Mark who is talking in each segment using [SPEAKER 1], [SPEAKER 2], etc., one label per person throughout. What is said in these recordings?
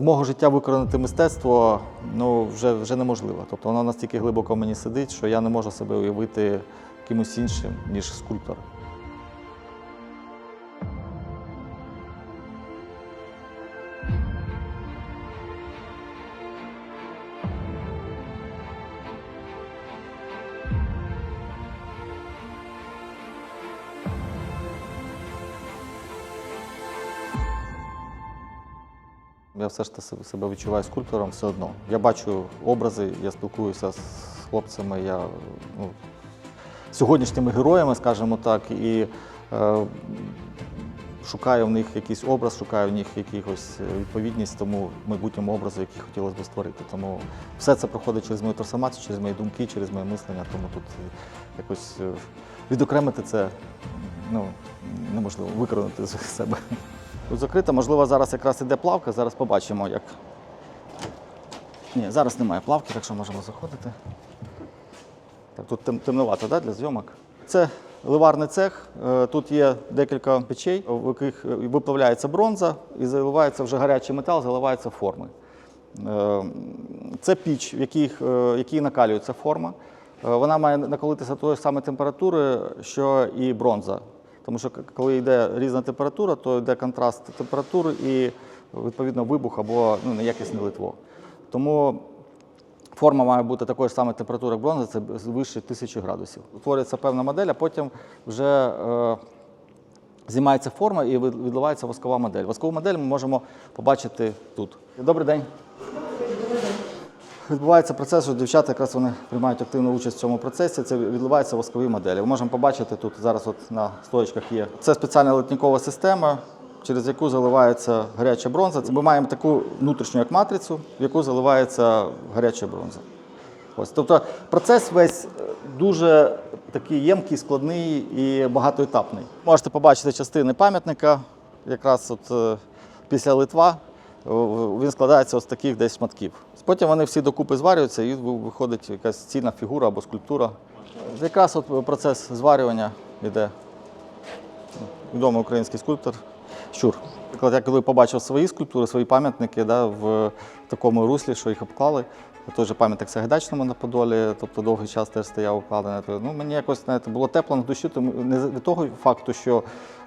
[SPEAKER 1] з мого життя виконати мистецтво ну, вже, вже неможливо. Тобто воно настільки глибоко мені сидить, що я не можу себе уявити кимось іншим, ніж скульптор. Я все ж таки себе відчуваю скульптором все одно. Я бачу образи, я спілкуюся з хлопцями, я ну, сьогоднішніми героями, скажімо так, і е, шукаю в них якийсь образ, шукаю в них якихось відповідність тому майбутньому образу, який хотілося б створити. Тому все це проходить через мою трансформацію, через мої думки, через моє мислення. Тому тут е, якось е, відокремити це ну, неможливо виконати з себе. Закрита, можливо, зараз якраз іде плавка, зараз побачимо, як. Ні, зараз немає плавки, так що можемо заходити. Так, тут тем, темновато да, для зйомок. Це ливарний цех. Е, Тут є декілька печей, в яких е, виплавляється бронза і заливається вже гарячий метал, заливаються форми. Е, Це піч, в якій, в якій накалюється форма. Вона має накалитися тої самої температури, що і бронза. Тому що коли йде різна температура, то йде контраст температури і відповідно вибух або ну, неякісне литво. Тому форма має бути такої ж самої температури, як бронза, це вище тисячі градусів. Утворюється певна модель, а потім вже е, знімається форма і відливається воскова модель. Воскову модель ми можемо побачити тут. Добрий день. Відбувається процес, що дівчата якраз вони приймають активну участь в цьому процесі. Це відливаються воскові моделі. Ми можемо побачити тут зараз от на стоечках є. Це спеціальна литникова система, через яку заливається гаряча бронза. Ми маємо таку внутрішню як матрицю, в яку заливається гаряча бронза. Ось, тобто процес весь е, дуже такий ємкий, складний і багатоетапний. Можете побачити частини пам'ятника, якраз от е, після Литва. Він складається з таких десь шматків. Потім вони всі докупи зварюються і виходить якась цінна фігура або скульптура. Якраз от процес зварювання йде. Відомий український скульптор Щур. Наприклад, я коли побачив свої скульптури, свої пам'ятники да, в такому руслі, що їх обклали. Той же пам'ятник Сагайдачному на Подолі, тобто довгий час теж стояв обкладений. Ну, мені якось знаєте, було тепло на душі, тому не від того факту, що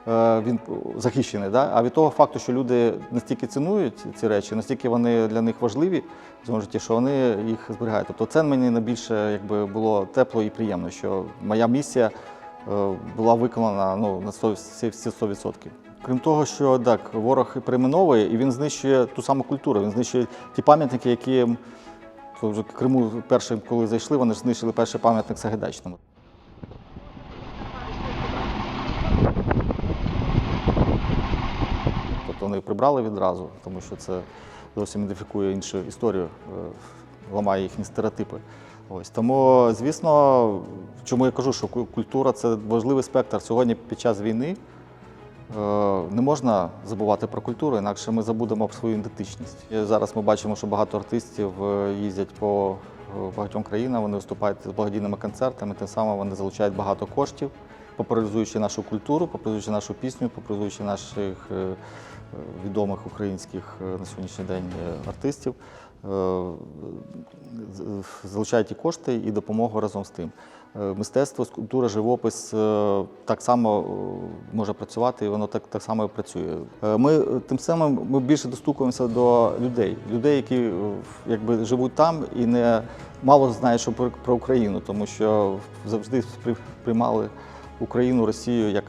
[SPEAKER 1] він захищений, да, а від того факту, що люди настільки цінують ці речі, настільки вони для них важливі цьому житті, що вони їх зберігають. Тобто це мені найбільше якби, було тепло і приємно, що моя місія е, була виконана ну, на 100%. всі- всі 100%. Крім того, що так, ворог перейменовує і він знищує ту саму культуру, він знищує ті пам'ятники, які в Криму першим, коли зайшли, вони ж знищили перший пам'ятник Сагайдачному. Вони прибрали відразу, тому що це зовсім ідентифікує іншу історію, е, ламає їхні стереотипи. Ось тому, звісно, чому я кажу, що культура це важливий спектр. Сьогодні під час війни е, не можна забувати про культуру, інакше ми забудемо про свою ідентичність. Зараз ми бачимо, що багато артистів е, їздять по багатьом країнам, вони виступають з благодійними концертами, тим самим вони залучають багато коштів, популяризуючи нашу культуру, популяризуючи нашу пісню, популяризуючи наших відомих українських е, на сьогоднішній день е, артистів. Е, залучають і кошти, і допомогу разом з тим. Мистецтво, скульптура, живопис так само може працювати, і воно так, так само і працює. Ми тим самим ми більше достукуємося до людей, людей, які якби живуть там і не мало знають, що про, про Україну, тому що завжди спри- приймали Україну, Росію як.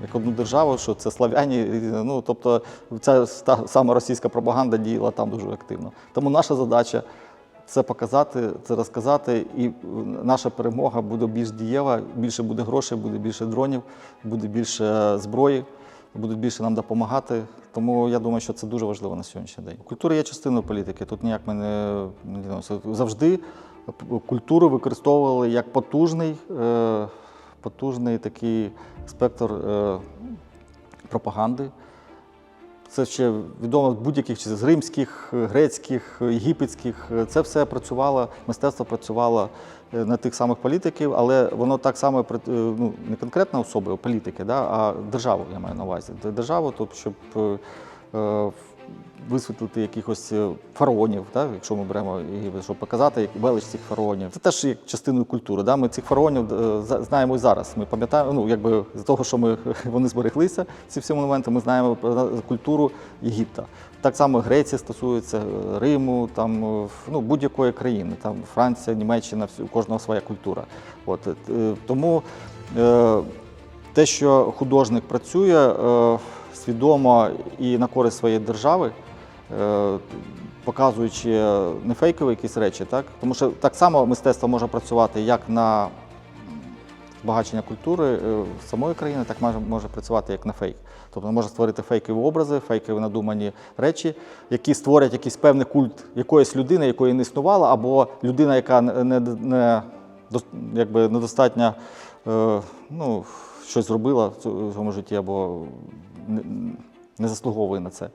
[SPEAKER 1] Е, Як одну державу, що це славяні, ну тобто ця саме російська пропаганда діяла там дуже активно. Тому наша задача це показати, це розказати, і е, наша перемога буде більш дієва, більше буде грошей, буде більше дронів, буде більше зброї, будуть більше нам допомагати. Тому я думаю, що це дуже важливо на сьогоднішній день. Культура є частиною політики. Тут ніяк ми не не. Завжди культуру використовували як потужний, е, потужний такий спектр е, пропаганди. Це ще відомо будь-яких часів, з римських, грецьких, єгипетських. Це все працювало, мистецтво працювало е, на тих самих політиків, але воно так само е, ну, не конкретно особи, політики, да, а державу я маю на увазі. Державу, тобто, щоб висвітлити якихось е, фараонів, так, якщо ми беремо Єгипет, щоб показати як велич цих фараонів. Це теж є частиною культури. Да? Ми цих фараонів е, знаємо і зараз. Ми пам'ятаємо, ну якби з того, що ми вони збереглися, ці всі монументи, ми знаємо про культуру Єгипта. Так само Греція стосується е, Риму, там е, ну, будь-якої країни. Там Франція, Німеччина, у кожного своя культура. От е, тому е, те, що художник працює е, свідомо і на користь своєї держави, е, показуючи не фейкові якісь речі, так? тому що так само мистецтво може працювати як на збагачення культури е, самої країни, так може, може працювати як на фейк. Тобто може створити фейкові образи, фейкові надумані речі, які створять якийсь певний культ якоїсь людини, якої не існувало, або людина, яка не, не, якби недостатньо е, ну, щось зробила в цьому житті, або не, заслуговує на це.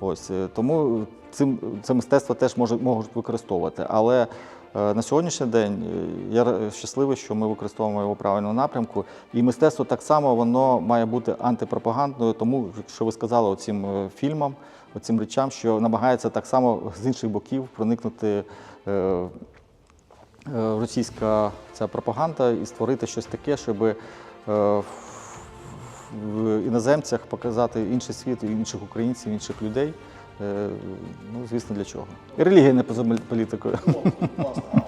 [SPEAKER 1] Ось е, тому цим це мистецтво теж може можуть використовувати. Але е, на сьогоднішній день е, я щасливий, що ми використовуємо його правильному напрямку. І мистецтво так само воно має бути антипропагандною. Тому, якщо ви сказали оцим фільмам, оцим речам, що намагається так само з інших боків проникнути. Російська ця пропаганда і створити щось таке, щоб в- іноземцях показати інший світ, інших українців, інших людей. Е, Ну, звісно, для чого. І релігія не поза політикою.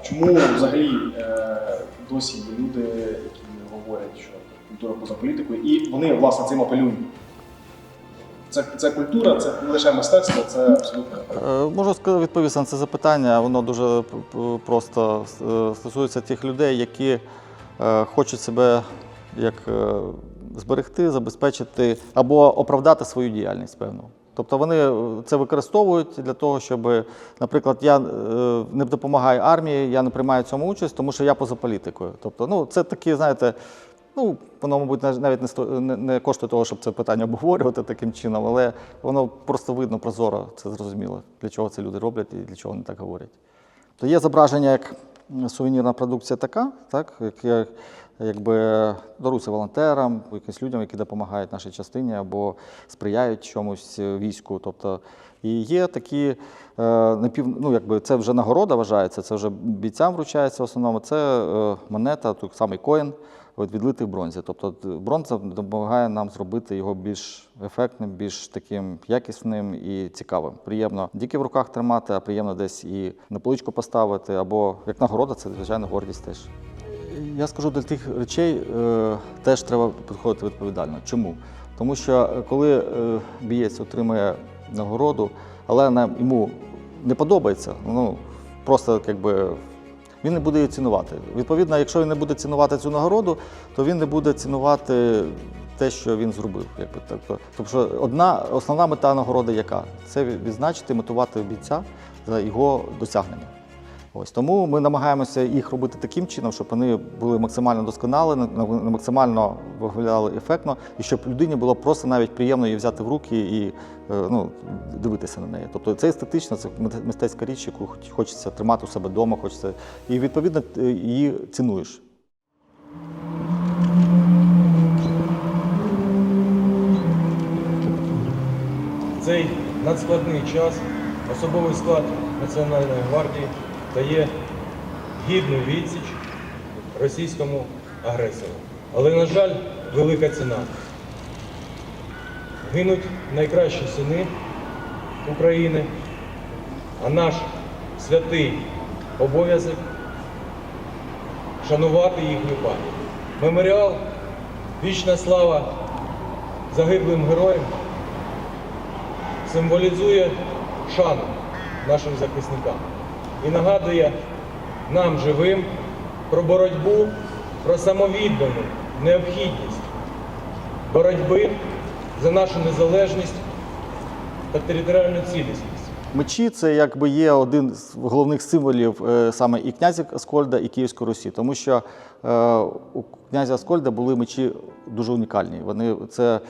[SPEAKER 2] Чому взагалі е, досі є люди, які говорять, що культура поза політикою, і вони власне цим апелюють? Це, це культура, це не лише мистецтво, це абсолютно.
[SPEAKER 1] Е, Можу сказати, відповісти на це запитання. Воно дуже просто стосується тих людей, які хочуть себе як зберегти, забезпечити або оправдати свою діяльність, певно. Тобто вони е, це використовують для того, щоб, наприклад, я е, не допомагаю армії, я не приймаю цьому участь, тому що я поза політикою. Тобто, ну це такі, знаєте, Ну, воно, мабуть, навіть не, сто- не, коштує того, щоб це питання обговорювати таким чином, але воно просто видно прозоро, це зрозуміло, для чого це люди роблять і для чого вони так говорять. То є зображення як сувенірна продукція така, так, як якби даруюся волонтерам, якимось людям, які допомагають нашій частині або сприяють чомусь е, війську. Тобто, і є такі е, напів, ну, якби це вже нагорода вважається, це вже бійцям вручається в основному. Це е, монета, той самий коін, відлитий в бронзі. Тобто бронза допомагає нам зробити його більш ефектним, більш таким якісним і цікавим. Приємно тільки в руках тримати, а приємно десь і на поличку поставити, або як нагорода, це звичайно гордість теж. Я скажу для тих речей е, теж треба підходити відповідально. Чому? Тому що е, коли е, бієць отримує нагороду, але нам йому не подобається, ну просто якби він не буде її цінувати. Відповідно, якщо він не буде цінувати цю нагороду, то він не буде цінувати те, що він зробив. Якби. Тобто що одна основна мета нагороди яка? Це відзначити, мотивувати бійця за його досягнення. Ось тому ми намагаємося їх робити таким чином, щоб вони були максимально на- максимально виглядали ефектно, і щоб людині було просто навіть приємно її взяти в руки і е, ну, дивитися на неї. Тобто це естетично, це мистецька річ, яку хочеться тримати у себе вдома, хочеться, і відповідно її цінуєш.
[SPEAKER 3] Цей надскладний час особовий склад Національної гвардії дає гідну відсіч російському агресору. Але, на жаль, велика ціна. Гинуть найкращі сини України, а наш святий обов'язок шанувати їхню пам'ять. Меморіал Вічна слава загиблим героям символізує шану нашим захисникам і нагадує нам живим про боротьбу, про самовіддану необхідність боротьби за нашу незалежність та територіальну цілісність.
[SPEAKER 1] Мечі це якби є один з головних символів е, саме і князя Аскольда, і Київської Русі, тому що е, у князя Аскольда були мечі дуже унікальні. Вони це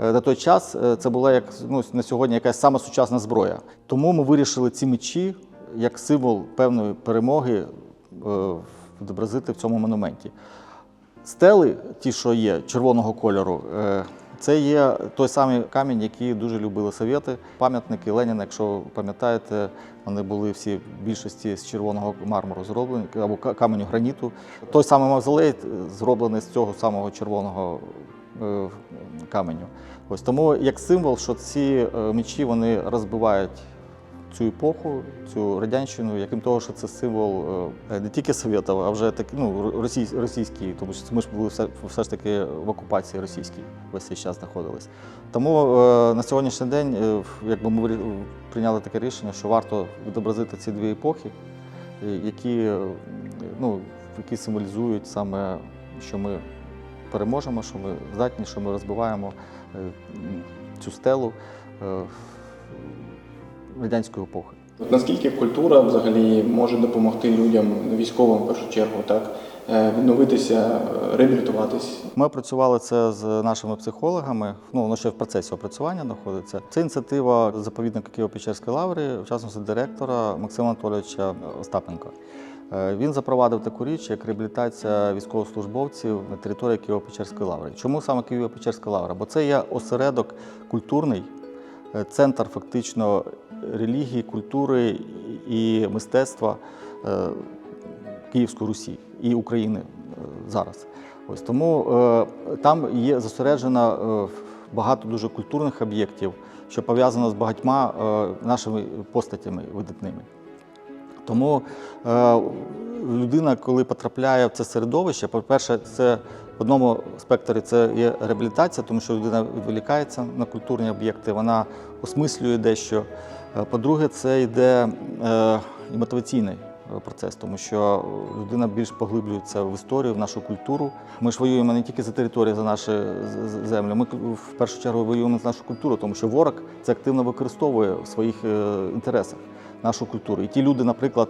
[SPEAKER 1] е, на той час це була як ну, на сьогодні якась сама сучасна зброя. Тому ми вирішили ці мечі як символ певної перемоги е, відобразити в цьому монументі. Стели, ті, що є, червоного кольору, е, Це є той самий камінь, який дуже любили совєти. Пам'ятники Леніна, якщо пам'ятаєте, вони були всі в більшості з червоного мармуру зроблені або каменю граніту. Той самий мавзолей е, зроблений з цього самого червоного каменю. Ось тому як символ, що ці мечі вони розбивають цю епоху, цю радянщину, яким того, що це символ е, не тільки совєтів, а вже так, ну, російський, тому що ми ж були все, все ж таки в окупації російській весь цей час знаходились. Тому е, на сьогоднішній день, е, якби ми прийняли таке рішення, що варто відобразити ці дві епохи, які, ну, які символізують саме, що ми переможемо, що ми здатні, що ми розбиваємо цю стелу радянської епохи.
[SPEAKER 4] Наскільки культура взагалі може допомогти людям, військовим в першу чергу, так, е, відновитися, е, реабілітуватись?
[SPEAKER 1] Ми опрацювали це з нашими психологами. Ну воно ще в процесі опрацювання знаходиться. Це ініціатива заповідника Києво-Печерської лаври, в частності директора Максима Анатолійовича Остапенка. Е, Він запровадив таку річ, як реабілітація військовослужбовців на території Києво-Печерської лаври. Чому саме Києво-Печерська лавра? Бо це є осередок культурний, центр фактично релігії, культури і мистецтва е, Київської Русі і України е, зараз. Ось тому е, там є зосереджено багато дуже культурних об'єктів, що пов'язано з багатьма нашими постатями видатними. Тому людина, коли потрапляє в це середовище, по-перше, це в одному спектрі це є реабілітація, тому що людина відволікається на культурні об'єкти, вона осмислює дещо. Е, По-друге, це йде е, і мотиваційний е, процес, тому що людина більш поглиблюється в історію, в нашу культуру. Ми ж воюємо не тільки за територію, за наші з- з- землі. Ми в першу чергу воюємо за нашу культуру, тому що ворог це активно використовує в своїх інтересах нашу культуру. І ті люди, наприклад,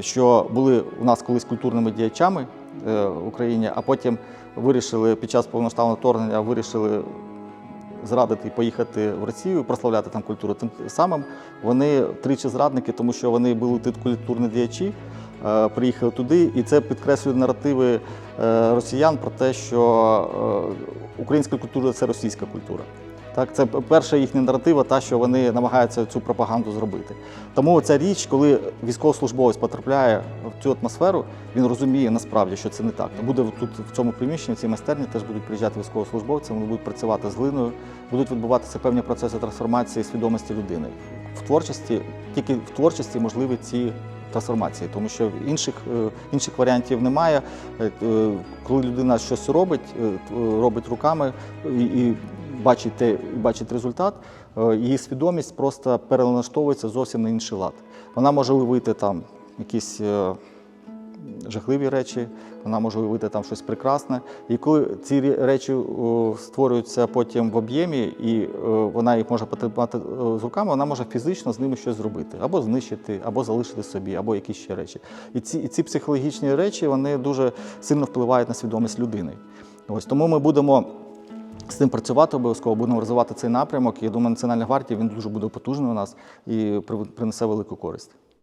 [SPEAKER 1] що були у нас колись культурними діячами в Україні, а потім вирішили під час повноштабного вторгнення вирішили зрадити і поїхати в Росію, прославляти там культуру. Тим самим вони тричі зрадники, тому що вони були тут культурні діячі, е, приїхали туди, і це підкреслює наративи е, росіян про те, що е, українська культура це російська культура. Так, це перша їхня наратива, та що вони намагаються цю пропаганду зробити. Тому ця річ, коли військовослужбовець потрапляє в цю атмосферу, він розуміє насправді, що це не так. Буде тут в цьому приміщенні, в цій майстерні теж будуть приїжджати військовослужбовці, вони будуть працювати з глиною, будуть відбуватися певні процеси трансформації свідомості людини. В творчості, тільки в творчості можливі ці трансформації, тому що інших, е, інших варіантів немає. Е, е, Коли людина щось робить, робить руками і бачить, те, бачить результат, е, її свідомість просто перелаштовується зовсім на інший лад. Вона може уявити там якісь е, жахливі речі, вона може уявити там щось прекрасне. І коли ці речі створюються потім в об'ємі, і е, вона їх може потримати е, з руками, вона може фізично з ними щось зробити, або знищити, або залишити собі, або якісь ще речі. І ці, і ці психологічні речі вони дуже сильно впливають на свідомість людини. Ось тому ми будемо. З цим працювати обов'язково будемо розвивати цей напрямок. Я думаю, Національна гвардія він дуже буде потужний у нас і при- принесе велику користь.